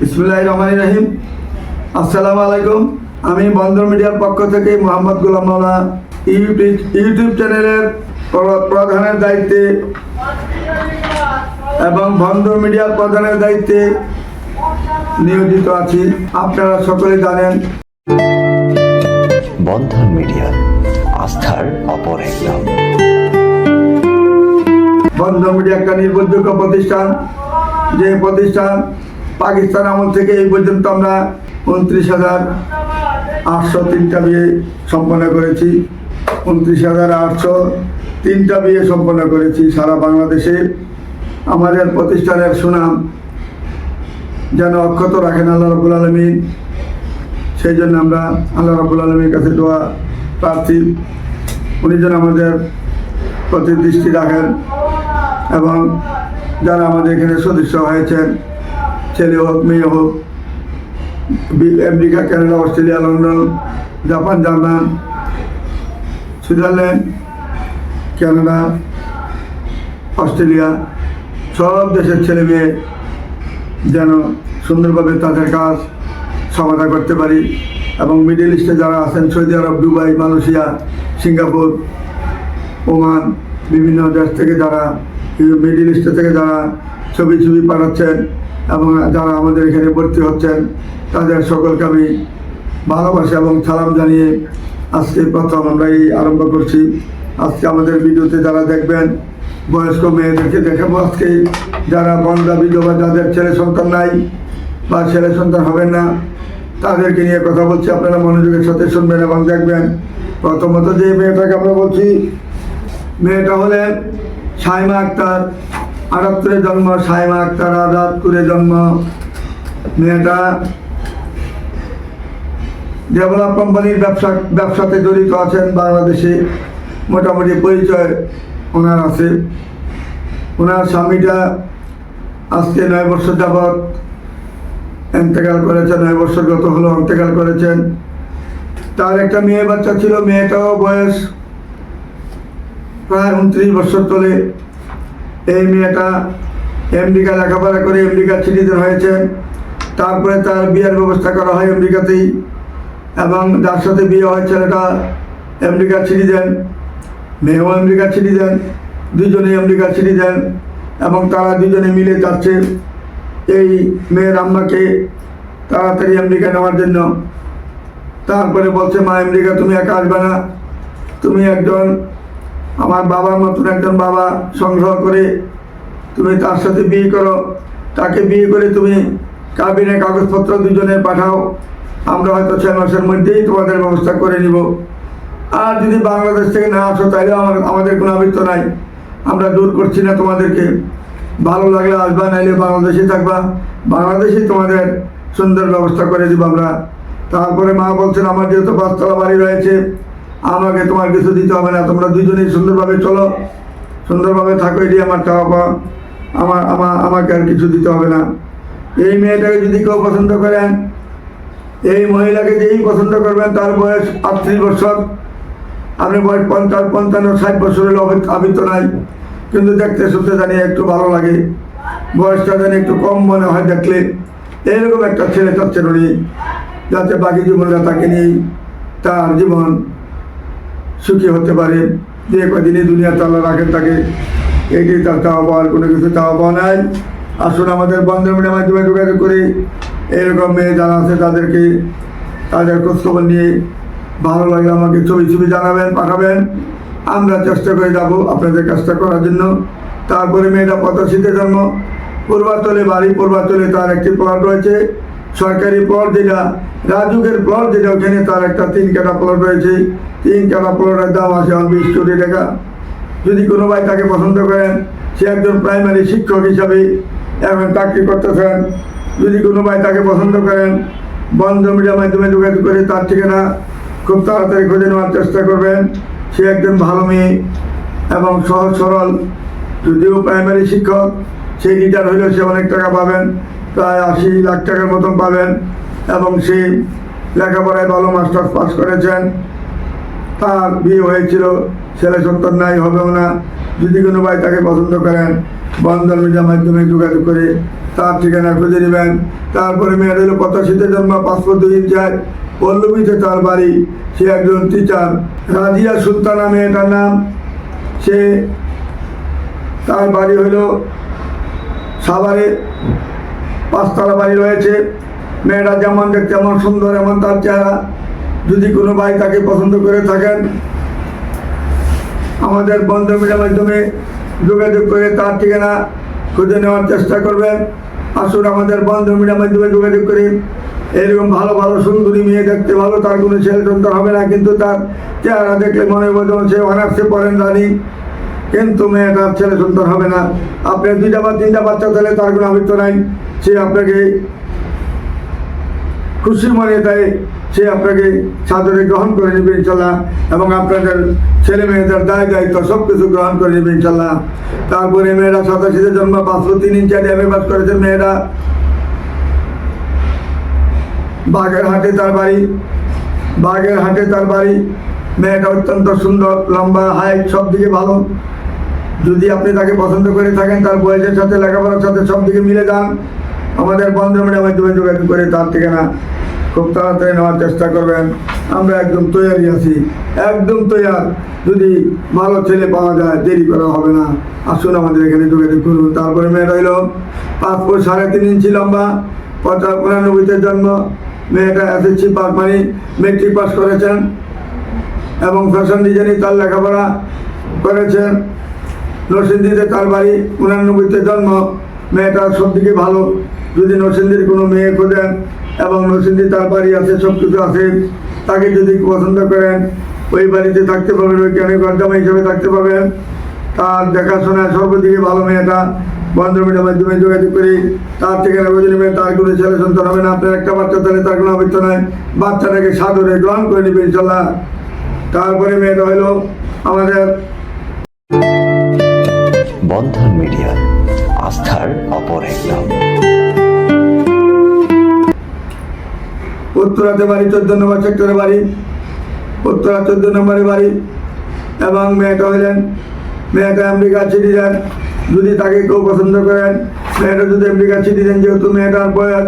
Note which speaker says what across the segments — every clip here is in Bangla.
Speaker 1: ইসমুল্লাহ রহমান রাহিম। আসসালামু আলাইকুম। আমি বন্দর মিডিয়ার পক্ষ থেকে মোহাম্মদ গোলাম মাওলা ইউটিউব ইউটিউব চ্যানেলের প্র- প্রধানের দায়িত্বে এবং বন্দর মিডিয়ার প্রধানের দায়িত্বে নিয়োজিত আছি। আপনারা সকলে জানেন।
Speaker 2: বন্ধন মিডিয়া আস্থার অপর এক নাম।
Speaker 1: বন্ধন মিডিয়া একটা নির্ভরযোগ্য প্রতিষ্ঠান। যে প্রতিষ্ঠান পাকিস্তান আমল থেকে এই পর্যন্ত আমরা উনত্রিশ হাজার আটশো তিনটা বিয়ে সম্পন্ন করেছি। উনত্রিশ হাজার আটশো তিনটা বিয়ে সম্পন্ন করেছি সারা বাংলাদেশে। আমাদের প্রতিষ্ঠানের সুনাম যেন অক্ষত রাখেন আল্লাহ রবুল আলমী সেই জন্য আমরা আল্লাহ রবুল আলমীর কাছে দোয়া প্রার্থী। উনি যেন আমাদের প্রতি দৃষ্টি রাখেন এবং যারা আমাদের এখানে সদস্য হয়েছেন ছেলে হোক, মেয়ে হোক America, Canada, Australia, London, Japan, German, Switzerland, Canada, Australia, সব দেশের ছেলে মেয়ে যেন সুন্দরভাবে তাদের কাজ সমাধা করতে পারি এবং মিডল ইস্টে যারা আছেন, Saudi Arab, Dubai, Malaysia, Singapore, Oman, বিভিন্ন দেশ থেকে যারা মিডিল ইস্ট থেকে যারা ছবি ছবি পাঠাচ্ছেন এবং যারা আমাদের এখানে ভর্তি হচ্ছেন, তাদের সকলকে আমি ভালোবাসা এবং সালাম জানিয়ে আজকে প্রথম আমরা এই আরম্ভ করছি। আজকে আমাদের ভিডিওতে যারা দেখবেন, বয়স্ক মেয়েদেরকে দেখাবো আজকে। যারা বন্ধা বিধবা যাদের ছেলে সন্তান নাই বা ছেলে সন্তান হবেন না, তাদেরকে নিয়ে কথা বলছি। আপনারা মনোযোগের সাথে শুনবেন এবং দেখবেন। প্রথমত যে মেয়েটাকে আমরা বলছি, মেয়েটা হলেন সাইমা আক্তার। আটাত্তরে জন্ম, সাইমা আক্তার আটাত্তরে জন্ম। মেয়েটা ডেভেলপ কোম্পানির ব্যবসা, ব্যবসাতে জড়িত আছেন, বাংলাদেশে মোটামুটি পরিচয় ওনার আছে। ওনার স্বামীটা আজকে নয় বছর যাবৎ এন্তেকাল করেছেন, নয় বছর গত হলো অন্তেকাল করেছেন। তার একটা মেয়ে বাচ্চা ছিল, মেয়েটাও বয়স প্রায় উনত্রিশ বছর চলে। এই মেয়েটা আমেরিকা লেখাপড়া করে আমেরিকা সিটিজেন হয়েছে তারপরে তার বিয়ের ব্যবস্থা করা হয় আমেরিকাতেই এবং যার সাথে বিয়ে হয় ছেলেটা আমেরিকার সিটিজেন মেয়েও আমেরিকার সিটিজেন দুজনেই আমেরিকার সিটিজেন এবং তারা দুজনে মিলে যাচ্ছে এই মেয়ের আম্মাকে তাড়াতাড়ি আমেরিকা নেওয়ার জন্য। তারপরে বলছে, মা আমেরিকা তুমি একা আসবে না। তুমি একজন আমার বাবার মতন একজন বাবা সংগ্রহ করে তুমি তার সাথে বিয়ে করো। তাকে বিয়ে করে তুমি কাবিনে কাগজপত্র দুজনে পাঠাও। আমরা হয়তো ছয় মাসের মধ্যেই তোমাদের ব্যবস্থা করে নিব। আর যদি বাংলাদেশ থেকে না আসো তাহলে আমার, আমাদের কোনো আবৃত্ত নাই। আমরা দূর করছি না তোমাদেরকে। ভালো লাগলে আসবা, নাইলে বাংলাদেশে থাকবা। বাংলাদেশেই তোমাদের সুন্দর ব্যবস্থা করে দিব আমরা। তারপরে মা বলছেন, আমার যেহেতু পাঁচতলা বাড়ি রয়েছে আমাকে তোমার কিছু দিতে হবে না, তোমরা দুজনেই সুন্দরভাবে চলো। সুন্দরভাবে থাকো, এটি আমার চাওয়া পাওয়া। আমার আমার, আমাকে আর কিছু দিতে হবে না। এই মেয়েটাকে যদি কেউ পছন্দ করেন এই মহিলাকে যেই পছন্দ করবেন, তার বয়স আটত্রিশ বছর। আপনি বয়স পঞ্চাশ, পঞ্চান্ন, ষাট বছরের অভিজ্ঞ- আবৃত্ত নাই। কিন্তু দেখতে, শুনতে জানি একটু ভালো লাগে। বয়সটা জানি একটু কম মনে হয় দেখলে। এইরকম একটা ছেলে চাচ্ছেন উনি, যাতে বাকি জীবনটা তাকে নিয়েই তার জীবন সুখী হতে পারে। যে কদিনই দুনিয়া তাল্লা রাখেন তাকে এটি তার চাওয়া পাওয়ার কোনো কিছু চাওয়া পাওয়া নাই। আসুন আমাদের বন্ধের মিডিয়ার মাধ্যমে যোগাযোগ করে এরকম মেয়ে যারা আছে তাদেরকে, তাদের খোঁজখবর নিয়ে ভালো লাগলে আমাকে ছবি ছবি জানাবেন, পাঠাবেন। আমরা চেষ্টা করে যাব আপনাদের কাজটা করার জন্য। তারপরে মেয়েটা পঁচাশিতে জন্ম। পূর্বাচলে বাড়ি, পূর্বাচলে তার একটি প্লট রয়েছে। সরকারি প্লট যেটা, রাজুকের প্লট যেটা, ওখানে তার একটা তিন কাটা প্লট রয়েছে। তিন কাটা প্লটের দাম আছে বিশ কোটি টাকা। যদি কোনো ভাই তাকে পছন্দ করেন, সে একজন প্রাইমারি শিক্ষক হিসাবে এখন চাকরি করতেছেন। যদি কোনো ভাই তাকে পছন্দ করেন বন্ধ মিডিয়ার মাধ্যমে যোগাযোগ করে তার ঠিকানা খুব তাড়াতাড়ি খুঁজে নেওয়ার চেষ্টা করবেন। সে একজন ভালো মেয়ে এবং সহজ সরল। যদিও প্রাইমারি শিক্ষক সেই রিটায়ার হইলেও সে অনেক টাকা পাবেন। প্রায় আশি লাখ টাকার মতন পাবেন এবং সে লেখাপড়ায় ভালো মাস্টার্স পাস করেছেন। তার বিয়ে হয়েছিল, ছেলে সন্তান নাই, হবেও না। যদি কোনো ভাই তাকে পছন্দ করেন বন্ধন মিডিয়ার মাধ্যমে যোগাযোগ করে তার ঠিকানা খুঁজে নেবেন। তারপরে মেয়ের হলো পঁচাশিতে জন্ম, পাসপোর্ট দুই চার পল্লবীতে তার বাড়ি, সে একজন টিচার রাজিয়া সুলতানা মেয়েটার নাম। সে তার বাড়ি হইল সাভারে। পাঁচতলা বাড়ি রয়েছে। মেয়েরা যেমন দেখতে যেমন সুন্দর, এমন তার চেহারা। যদি কোনো ভাই তাকে পছন্দ করে থাকেন, আমাদের বন্ধ মিডিয়ার মাধ্যমে যোগাযোগ করে তার ঠিকানা খুঁজে নেওয়ার চেষ্টা করবেন। আসুন আমাদের বন্ধ মিডিয়ার মাধ্যমে যোগাযোগ করে। এরকম ভালো ভালো, সুন্দরী মেয়ে দেখতে ভালো, তার কোনো ছেলে হবে না, কিন্তু তার চেহারা দেখলে মনে হবে যেন সে অনার্সে পড়েন রানী। কিন্তু মেয়েটার ছেলে সন্তান হবে না। আপনার দুইটা বা তিনটা বাচ্চা তাহলে তার কোনো আবৃত্ত নাই। সে আপনাকে খুশি মনে তাই সে আপনাকে সাদরে গ্রহণ করে নেবে ইনশাল্লাহ। এবং আপনাদের ছেলে মেয়েদের দায় দায়িত্ব সব কিছু গ্রহণ করে নেবে ইনশাল্লাহ। তারপরে মেয়েরা সাতাশিতে জন্ম, পাঁচশো তিন ইঞ্চি এম এ পাস করেছে মেয়েরা। বাগের হাটে তার বাড়ি। বাগের হাটে তার বাড়ি। মেয়েটা অত্যন্ত সুন্দর, লম্বা হাইট সব দিকে ভালো। যদি আপনি তাকে পছন্দ করে থাকেন, তার বয়সের সাথে, লেখাপড়ার সাথে সব দিকে মিলে যান, আমাদের বন্ধ মিডিয়ার মাধ্যমে যোগাযোগ করে তার ঠিকানা খুব তাড়াতাড়ি নেওয়ার চেষ্টা করবেন। আমরা একদম তৈরি আছি, একদম তৈয়ার। যদি ভালো ছেলে পাওয়া যায়, দেরি করা হবে না। আসুন আমাদের এখানে যোগাযোগ করুন। তারপরে মেয়েটা হইল পাঁচ ফুট সাড়ে তিন ইঞ্চি লম্বা পঞ্চাশ উনানব্বইতে জন্ম। মেয়েটা এসএসসি পাস মানে মেট্রিক পাস করেছেন। এবং ফ্যাশন ডিজাইনিং তার লেখাপড়া করেছেন। নরসিংদীতে তার বাড়ি উনানব্বইতে জন্ম। মেয়েটা সব দিকে ভালো। যদি নরসিংদীর কোনো মেয়ে খোঁজেন এবং নরসিংদী তার বাড়ি আছে, সব কিছু আছে, তাকে যদি পছন্দ করেন, ওই বাড়িতে থাকতে পারবেন, ওই কেন গর্জামা হিসেবে থাকতে পারবেন। তার দেখাশোনা সর্বদিকে ভালো মেয়েটা। বন্ধ মিডিয়ার মাধ্যমে যোগাযোগ করি। তার ঠিকানা বুঝে নেবেন তার কোনো ছেলে সন্তান হবে না। আপনার একটা বাচ্চা তাহলে তার কোনো আবৃত্ত নয় বাচ্চাটাকে সাদরে গ্রহণ করে নেবে, ইনশাল্লাহ। তারপরে মেয়েটা হলো আমাদের
Speaker 2: বন্ধন মিডিয়া আস্থার অপর এক নাম।
Speaker 1: উত্তরাতে বাড়ি চোদ্দ নম্বর সেক্টরে বাড়ি উত্তরা চোদ্দ নম্বরে বাড়ি এবং মেয়েটা হলেন মেয়েটা আমেরিকা সিটিজেন। যদি তাকে কেউ পছন্দ করেন মেয়েটা যদি আমেরিকা সিটিজেন যেহেতু মেয়েটার বয়স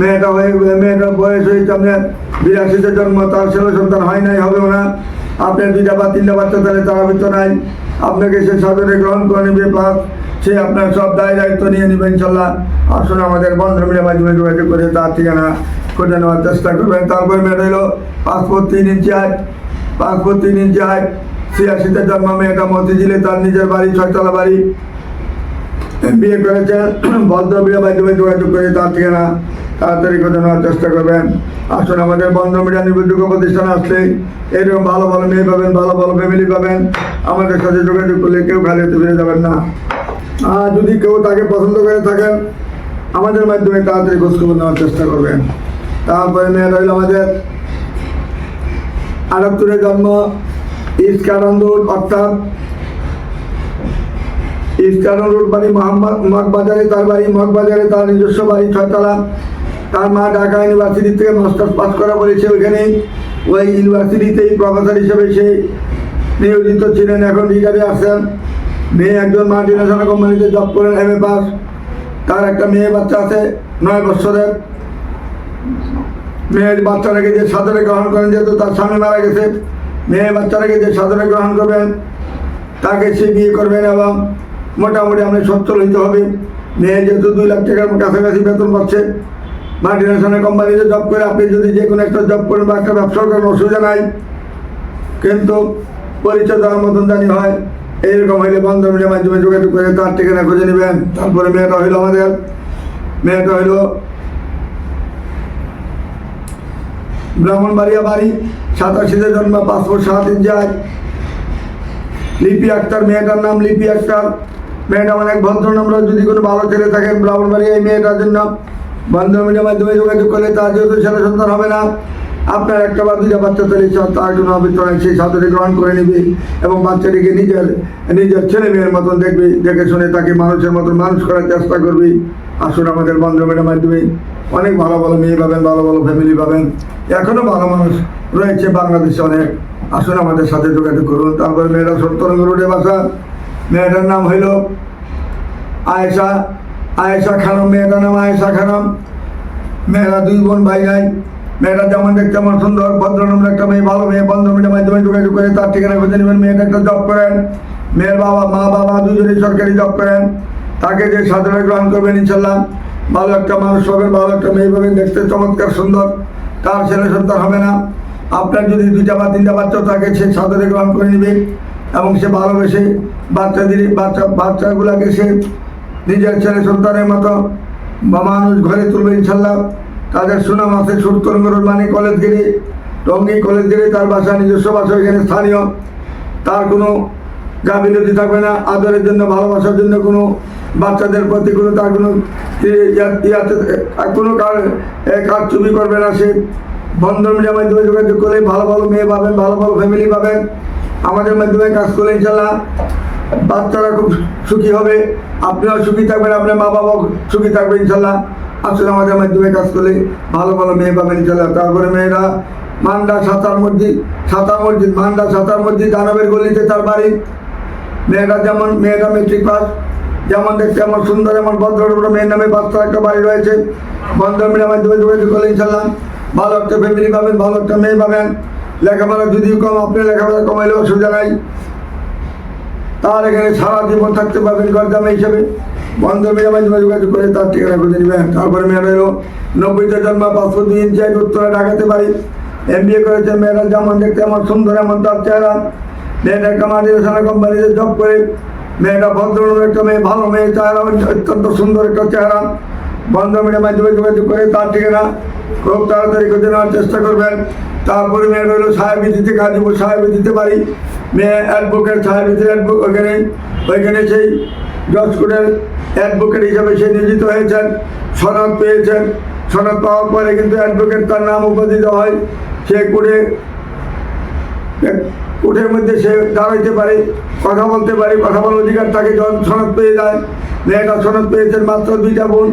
Speaker 1: মেয়েটা হয়ে মেয়েটার বয়স হয়েছে আপনার বিরাশিতে জন্ম, তার ছেলে সন্তান হয় নাই, হবেও না। আপনার দুইটা বা তিনটা বাচ্চা, তাহলে তার ভিতর নাই। আপনাকে সে সাদরে গ্রহণ করে নেবে প্লাস সে আপনার সব দায় দায়িত্ব নিয়ে নেবে, ইনশাল্লাহ। আসুন আমাদের বন্ধ মিডিয়ার মাধ্যমে যোগাযোগ করে তার ঠিকানা খুঁজে নেওয়ার চেষ্টা করবেন। তারপর মেয়েটা হলো পাসপোর্ট তিন ইঞ্চি হাইট পাসপোর্ট তিন ইঞ্চি হাইট, ছিয়াশিতে জন্ম, মেয়েটা মতিঝিলে, তার নিজের বাড়ি, ছয়তলা বাড়ি। বিয়ে করেছেন বন্ধ মিডিয়া মাধ্যমে যোগাযোগ করে তার ঠিকানা তাড়াতাড়ি করে নেওয়ার চেষ্টা করবেন। আসুন, আমাদের বন্ধ মিডিয়া নির্ভরযোগ্য প্রতিষ্ঠান আসলে এরকম ভালো ভালো মেয়ে পাবেন, ভালো ভালো ফ্যামিলি পাবেন। আমাদের সাথে যোগাযোগ করলে কেউ খালি হতে ফিরে যাবেন না। আর যদি কেউ তাকে পছন্দ করে থাকেন, আমাদের মাধ্যমে তাড়াতাড়ি খোঁজখবর নেওয়ার চেষ্টা করবেন। তারপরে মেয়ে রইল আমাদের। আটাত্তরে জন্ম কারণ অর্থাৎ ইস্টার্ন বাড়ি, মোহাম্মদ মগবাজারে তার বাড়ি, মগবাজারে তার নিজস্ব বাড়ি, ছয়তলা। তার মা ঢাকা ইউনিভার্সিটি থেকে মাস্টার্স পাস করা বলেছে ওইখানে। ওই ইউনিভার্সিটিতেই প্রফেসর হিসেবে সে নিয়োজিত ছিলেন, এখন রিটারে আসছেন মেয়ে একজন মাল্টিনেশনাল কোম্পানিতে জব করেন, এম এ পাস। তার একটা মেয়ে বাচ্চা আছে, নয় বছরের মেয়ের বাচ্চাটাকে যে সাদরে গ্রহণ করেন, যেহেতু তার স্বামী মারা গেছে, মেয়ে বাচ্চাটাকে যে সাদরে গ্রহণ করবেন, তাকে সে বিয়ে করবেন এবং মোটামুটি আপনি সচ্ছল হইতে হবে। মেয়ে যেহেতু দুই লাখ টাকার কাছাকাছি বেতন পাচ্ছে মাল্টিনেশনাল কোম্পানিতে জব করে আপনি যদি যে কোনো একটা জব করেন বা একটা ব্যবসা করেন, অসুবিধা নাই। কিন্তু পরিচয় দেওয়ার মতন জানি হয়, এইরকম হইলে বন্ধ মিডিয়ার মাধ্যমে যোগাযোগ করে তার ঠিকানা খুঁজে নেবেন। তারপরে মেয়েটা হইল আমাদের। মেয়েটা হইল ব্রাহ্মণবাড়িয়া বাড়ি, সাতাশিতে জন্ম, পাসপোর্ট সাত ইঞ্চি লিপি আক্তার, মেয়েটার নাম লিপি আক্তার। মেয়েটা অনেক ভদ্র নম্র যদি কোনো ভালো ছেলে থাকেন ব্রাহ্মণবাড়ি এই মেয়েটার জন্য বন্ধু মিডিয়ার মাধ্যমে যোগাযোগ করলে তার যেহেতু ছেলে সন্তান হবে না, আপনার একটা বা দুইটা বাচ্চা তৈরি তার জন্য অভিজ্ঞতা সেই সাথে গ্রহণ করে নিবি এবং বাচ্চাটিকে নিজের নিজের ছেলে মেয়ের মতন দেখবি, দেখে শুনে তাকে মানুষের মতন মানুষ করার চেষ্টা করবি। আসুন আমাদের বন্ধু মিডিয়ার মাধ্যমে অনেক ভালো ভালো মেয়ে পাবেন, ভালো ভালো ফ্যামিলি পাবেন। এখনও ভালো মানুষ রয়েছে বাংলাদেশে অনেক। আসুন আমাদের সাথে যোগাযোগ করুন। তারপরে মেয়েরা সত্তরঙ্গ রোডে বাসা। মেয়েটার নাম হইল আয়েশা। আয়েশা খানম, মেয়েটার নাম আয়েশা খানম। মেয়েরা দুই বোন, ভাই নাই মেয়েটা যেমন দেখতে তেমন সুন্দর, ভদ্রনম্র একটা মেয়ে, ভালো মেয়ে বন্ধ মিডিয়ার মাধ্যমে যোগাযোগ করে তার ঠিকানা খুঁজে নেবেন। মেয়েটা একটা জব করেন। মেয়ের বাবা, মা, বাবা দুজনেই সরকারি জব করেন। তাকে যে সাধারণ গ্রহণ করবেন, ইনশাল্লাহ। ভালো একটা মানুষ পাবেন ভালো একটা মেয়ে পাবেন, দেখতে চমৎকার সুন্দর। তার ছেলে সন্তান হবে না। আপনার যদি দুইটা বা তিনটা বাচ্চা থাকে, সে সাদরে গ্রহণ করে নেবে। এবং সে ভালোবেসে বাচ্চাদের বাচ্চা বাচ্চাগুলাকে সে নিজের ছেলে সন্তানের মতো বা মানুষ ঘরে তুলবে ইনশাল্লাহ তাদের সুনাম আছে সুরতরঙ্গর মানে কলেজ গিরি টঙ্গি কলেজ গিরি তার বাসা নিজস্ব বাসা এখানে স্থানীয়। তার কোনো গাফিলতি থাকবে না, আদরের জন্য, ভালোবাসার জন্য কোনো বাচ্চাদের প্রতি কোনো তার কোনো কোনো কার চুরি করবে না সে। বন্ধন মাধ্যমে যোগাযোগ করলে ভালো ভালো মেয়ে পাবেন, ভালো ভালো ফ্যামিলি পাবেন। আমাদের মাধ্যমে কাজ করলে ইনশাল্লাহ বাচ্চারা খুব সুখী হবে। আপনিও সুখী থাকবেন, আপনার মা বাবাও সুখী থাকবে ইনশাল্লাহ আসলে আমাদের মাধ্যমে কাজ করলে ভালো ভালো মেয়ে পাবেন ইনশাল্লাহ তারপরে মেয়েরা মান্ডা সাঁতার মসজিদ সাঁতার মসজিদ, মান্ডা সাঁতার মসজিদ দানবের গলিতে তার বাড়ি। মেয়েটা যেমন, মেয়েটা মেট্রিক পাস যেমন দেখতে এমন সুন্দর এমন ভদ্র মেয়ের নামে পাঁচটা একটা বাড়ি রয়েছে। বন্ধ মিডিয়ার মাধ্যমে যোগাযোগ করলে ইনশাল্লাহ ভালো একটা ফ্যামিলি পাবেন, ভালো একটা মেয়ে পাবেন। লেখাপড়া যদিও কম, আপনি লেখাপড়া কমাইলেও অসুবিধা নাই। তার এখানে সারা জীবন থাকতে পারবেন গরজামে হিসেবে। বন্ধ মেয়ে যোগাযোগ করে তার ঠিকানা খুঁজে নেবেন। তারপরে মেয়েরা এলো। নব্বইতে জন্ম, পাসপোর্ট দুই ইঞ্চি উত্তরে ঢাকাতে পারি এম বিএ করেছে, মেয়েরা যেমন দেখতে এমন সুন্দর, এমন তার চেহারা। মেয়েটা একটা মাল্টিনেশনাল কোম্পানিতে জব করে। মেয়েটা ভদ্র একটা মেয়ে, ভালো মেয়ে চেহারা, অত্যন্ত সুন্দর একটা চেহারা। বন্ধ মেয়ের মাধ্যমে যোগাযোগ করে তার ঠিকানা খুব তাড়াতাড়ি খুঁজে নেওয়ার চেষ্টা করবেন। তারপরে মেয়ের হলো সাহেবিদিতে গাজীপুর সাহেবে দিতে পারি মেয়ে অ্যাডভোকেট সাহেবিদের অ্যাডভোকেট ওইখানে ওইখানে সেই জজ কোর্টের অ্যাডভোকেট হিসাবে সে নিয়োজিত হয়েছেন, সনদ পেয়েছেন। সনদ পাওয়ার পরে কিন্তু অ্যাডভোকেট তার নাম উপাধি দেওয়া হয়। সে কোর্টে কোর্টের মধ্যে সে দাঁড়াইতে পারে, কথা বলতে পারে, কথা বলার অধিকার তাকে সনদ পেয়ে যায়, মেয়েটা সনদ পেয়েছেন মাত্র দুইটা বোন,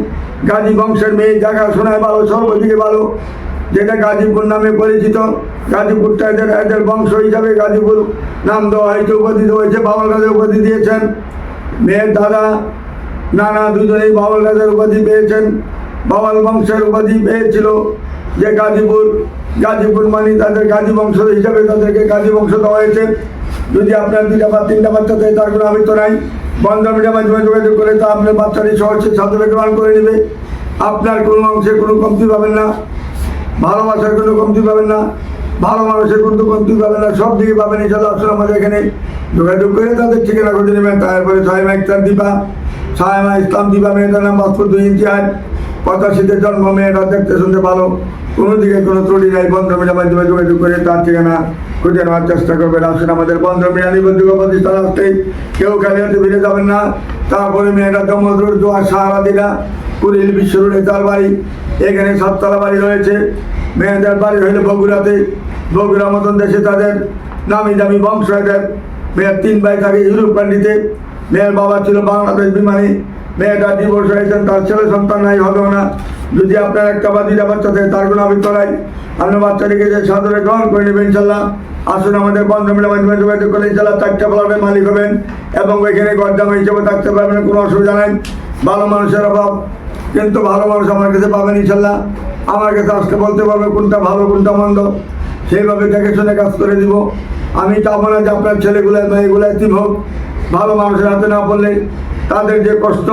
Speaker 1: গাজী বংশের মেয়ে জায়গা শোনায় ভালো, সর্বদিকে ভালো, যেটা গাজীপুর নামে পরিচিত, গাজীপুরটা এদের এদের বংশ হিসাবে গাজীপুর নাম দেওয়া হয়েছে, উপাধি হয়েছে বাবল রাজা উপাধি দিয়েছেন। মেয়ের দাদা, নানা দুজনেই বাবল রাজার উপাধি পেয়েছেন বাবাল বংশের উপাধি পেয়েছিল। যে গাজীপুর গাজীপুর মানে তাদের গাজী বংশ হিসাবে তাদেরকে গাজী বংশ দেওয়া হয়েছে। যদি আপনার দুইটা বা তিনটা বাচ্চা থাকে তার কোনো আমিত্ব নাই। বন্ধ মিডিয়ার মাধ্যমে যোগাযোগ করে তা আপনার বাচ্চাটি সহজে সাথে গ্রহণ করে নেবে। আপনার কোনো অংশে কোনো কমতি পাবেন না। ভালোবাসার কোনো কমতি পাবেন না। ভালো মানুষের কিন্তু কমতি পাবেন না। সব দিকে পাবেন ইনশাল্লাহ আসলে আমাদের এখানে যোগাযোগ করে তাদের ঠিকানা খুঁজে নেবেন। তারপরে সাহেমা ইকতার দীপা, সাহেমা ইসলাম দিবা মেয়েটার নাম পাসপোর্ট দুই ইঞ্চি আয় পঁচাশিতে জন্ম, মেয়েটা দেখতে শুনতে ভালো। কোনো দিকে কোনো ত্রুটি নাই, বন্ধ মিডিয়ার মাধ্যমে যোগাযোগ করে, তার ঠিকানা খুঁজে নেওয়ার চেষ্টা করবেন আসুন আমাদের বন্ধ মিডিয়া নিবন্ধিত প্রতিষ্ঠান আসতেই কেউ খালি হাতে ফিরে যাবেন না। তারপরে মেয়েটা জমদুর দোয়া সাহারা দিলা কুড়িল বিশ্ব রোডে তার বাড়ি। এখানে সাততলা বাড়ি রয়েছে। মেয়েদের বাড়ি হইলে বগুড়াতে। বগুড়া মতন দেশে তাদের নামি দামি বংশ এদের মেয়ের তিন ভাই থাকে ইউরোপ কান্ট্রিতে। মেয়ের বাবা ছিল বাংলাদেশ বিমানে। মেয়েটা ডিভোর্স হয়েছেন তার ছেলে সন্তান নাই, হবেও না। যদি আপনার একটা বা দুইটা বাচ্চা থাকে, তার কোনো আবিত্ত নাই। আপনার বাচ্চাটিকে যে সাদরে গ্রহণ করে নেবেন ইনশাল্লাহ আসুন আমাদের বন্ধ মিলে মাধ্যমে যোগাযোগ করে ইনশাল্লাহ চারটা প্লটের মালিক হবেন এবং ওইখানে গরজামা হিসেবে থাকতে পারবেন, কোনো অসুবিধা নাই। ভালো মানুষের অভাব, কিন্তু ভালো মানুষ আমার কাছে পাবেন ইনশাল্লাহ আমার কাছে আসতে বলতে পারবে, কোনটা ভালো, কোনটা মন্দ। সেইভাবে দেখে শুনে কাজ করে দিব। আমি চাবো না যে আপনার ছেলেগুলো, মেয়েগুলো এতিম হোক। ভালো মানুষের হাতে না পড়লে তাদের যে কষ্ট,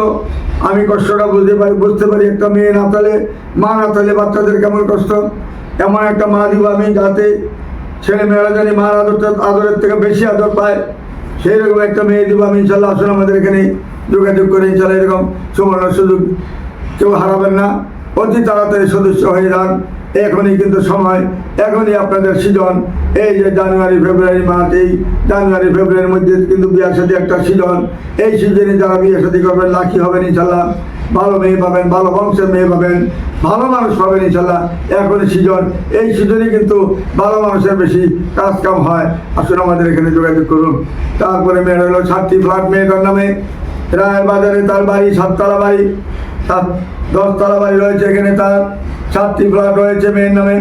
Speaker 1: আমি কষ্টটা বুঝতে পারি বুঝতে পারি একটা মেয়ে না তাহলে মা না তাহলে বাচ্চাদের কেমন কষ্ট? এমন একটা মা দিব আমি যাতে ছেলে মেয়েরা জানি মার আদরটা, আদরের থেকে বেশি আদর পায়। সেই রকম একটা মেয়ে দিব আমি, ইনশাল্লাহ আসলে আমাদের এখানে যোগাযোগ করে, ইনশাল্লাহ এরকম সুবর্ণ সুযোগ কেউ হারাবেন না। অতি তাড়াতাড়ি সদস্য হয়ে যান। এখনই কিন্তু সময়, এখনই আপনাদের সিজন। এই যে জানুয়ারি, ফেব্রুয়ারি মাস, এই জানুয়ারি, ফেব্রুয়ারির মধ্যে কিন্তু বিয়ে সাথে একটা সিজন। এই সিজনে যারা বিয়ের সাথে করবেন লাখি হবেন ইনশাল্লাহ, ভালো মেয়ে পাবেন, ভালো বংশের মেয়ে পাবেন, ভালো মানুষ পাবেন ইনশাল্লাহ, এখনই সিজন। এই সিজনে কিন্তু ভালো মানুষের বেশি কাজ কাম হয়। আসলে আমাদের এখানে যোগাযোগ করুন। তারপরে মেয়ের হলো সাতটি ফ্ল্যাট, মেয়েটার নামে রায়ের বাজারে তার বাড়ি, সাততলা বাড়ি, সাত দশতলা বাড়ি রয়েছে এখানে তার। সাতটি ফ্ল্যাট রয়েছে মেয়ের নামে।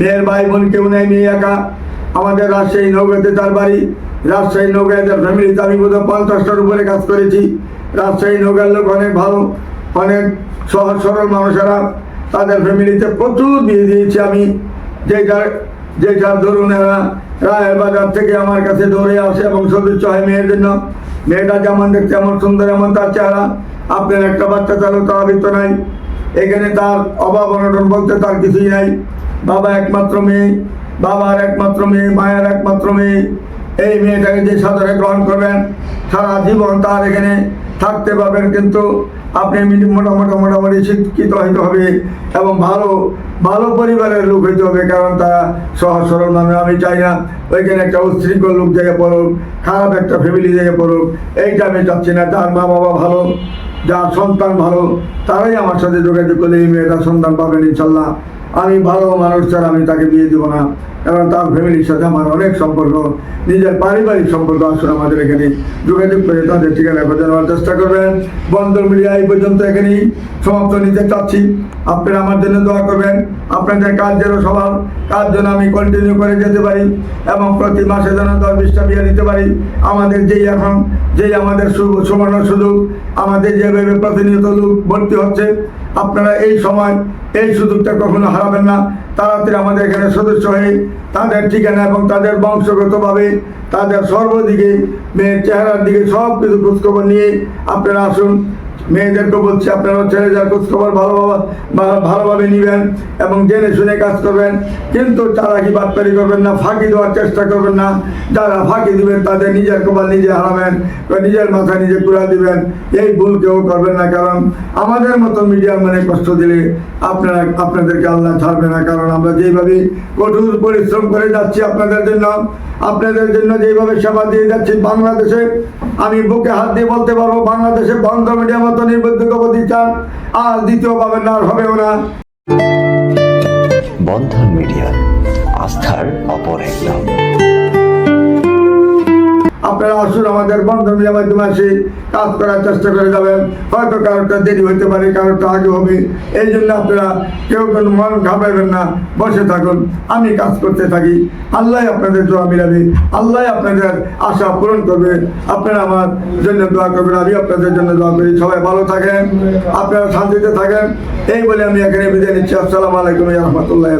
Speaker 1: মেয়ের ভাই বোন কেউ নেই, মেয়ে একা। আমাদের রাজশাহী নৌকাতে তার বাড়ি। রাজশাহী নৌকায় তার ফ্যামিলিতে আমি বোধহয় পঞ্চাশটার উপরে কাজ করেছি। রাজশাহী নৌকার লোক অনেক ভালো, অনেক সহজ সরল মানুষেরা। তাদের ফ্যামিলিতে প্রচুর বিয়ে দিয়েছি আমি। যেটার যেটার ধরুন এরা রায়ের বাজার থেকে আমার কাছে দৌড়ে আসে এবং সদস্য হয় মেয়ের জন্য। মেয়েটা যেমন দেখতে এমন সুন্দর, এমন তার চেহারা। আপনার একটা বাচ্চা চালু তার আবৃত্ত নাই। এখানে তার অভাব অনটন বলতে তার কিছুই নাই। বাবা একমাত্র মেয়ে, বাবার একমাত্র মেয়ে, মায়ের একমাত্র মেয়ে। এই মেয়েটাকে যে সাদরে গ্রহণ করবেন, সারা জীবন তার এখানে থাকতে পারবেন। কিন্তু আপনি মোটামুটি মোটামুটি শিক্ষিত হইতে হবে এবং ভালো ভালো পরিবারের লোক হইতে হবে, কারণ তারা সহজ সরল মানুষ। আমি চাই না ওইখানে একটা উচ্ছৃঙ্খল লোক জায়গায় পড়ুক, খারাপ একটা ফ্যামিলি জায়গায় পড়ুক। এইটা আমি চাচ্ছি না। তার মা বাবা ভালো যার সন্তান ভালো তারাই আমার সাথে যোগাযোগ করলে এই মেয়েটা সন্তান পাবেন ইনশাল্লাহ। আমি ভালো মানুষ ছাড়া আমি তাকে বিয়ে দেবো না। কারণ তার ফ্যামিলির সাথে আমার অনেক সম্পর্ক। নিজের পারিবারিক সম্পর্ক আসলে আমাদের এখানে। যোগাযোগ করে তাদের ঠিকানা খোঁজা নেওয়ার চেষ্টা করবেন। বন্দর মিডিয়া এই পর্যন্ত এখানেই সমাপ্ত নিতে চাচ্ছি। আপনারা আমার জন্য দোয়া করবেন। আপনাদের কাজ যেন সবার, কাজ যেন আমি কন্টিনিউ করে যেতে পারি এবং প্রতি মাসে যেন দশ বিশটা বিয়ে দিতে পারি। আমাদের যেই এখন, যেই আমাদের সুবর্ণ সুযোগ, আমাদের যেভাবে প্রতিনিয়ত লোক ভর্তি হচ্ছে আপনারা এই সময় এই সুযোগটা কখনো হারাবেন না। তাড়াতাড়ি আমাদের এখানে সদস্য হয়ে তাদের ঠিকানা এবং তাদের বংশগতভাবে তাদের সর্বদিকে, মেয়ের চেহারার দিকে সব কিছু খোঁজখবর নিয়ে আপনারা আসুন। মেয়েদেরকে বলছি আপনারা ছেড়ে যার খোঁজখবর ভালোভাবে ভালোভাবে নেবেন এবং জেনে শুনে কাজ করবেন। কিন্তু তারা চালাকি বাটপারি করবেন না, ফাঁকি দেওয়ার চেষ্টা করবেন না। যারা ফাঁকি দিবেন, তাদের নিজের কপাল নিজে হারাবেন, বা নিজের মাথা নিজে কুড়া দিবেন। এই ভুল কেউ করবেন না, কারণ আমাদের মতো মিডিয়ার মানে কষ্ট দিলে আপনারা আপনাদেরকে আল্লাহ ছাড়বে না, কারণ আমরা যেইভাবে কঠোর পরিশ্রম করে যাচ্ছি আপনাদের জন্য আপনাদের জন্য যেভাবে সেবা দিয়ে যাচ্ছি বাংলাদেশে আমি বুকে হাত দিয়ে বলতে পারব বাংলাদেশে বন্ধ মিডিয়া মতো নির্বন্ধক প্রতিষ্ঠান আর দ্বিতীয় পাবেন না আর হবেও না।
Speaker 2: বন্ধন মিডিয়া আস্থার অপর এক নাম
Speaker 1: আপনারা আসুন আমাদের বন্ধন মিডিয়ার মাধ্যমে আসে কাজ করার চেষ্টা করে যাবেন। হয়তো কারোটা দেরি হতে পারে কারোটা আগে হবে। এই জন্য আপনারা কেউ কোনো মন ঘাবড়াবেন না, বসে থাকুন। আমি কাজ করতে থাকি। আল্লাহ আপনাদের দোয়া মিলাবে। আল্লাহ আপনাদের আশা পূরণ করবে। আপনারা আমার জন্য দোয়া করবেন, আমি আপনাদের জন্য দোয়া করি। সবাই ভালো থাকেন, আপনারা শান্তিতে থাকেন। এই বলে আমি এখানে বিদায় নিচ্ছি। আসসালামু আলাইকুম রহমতুল্লাহ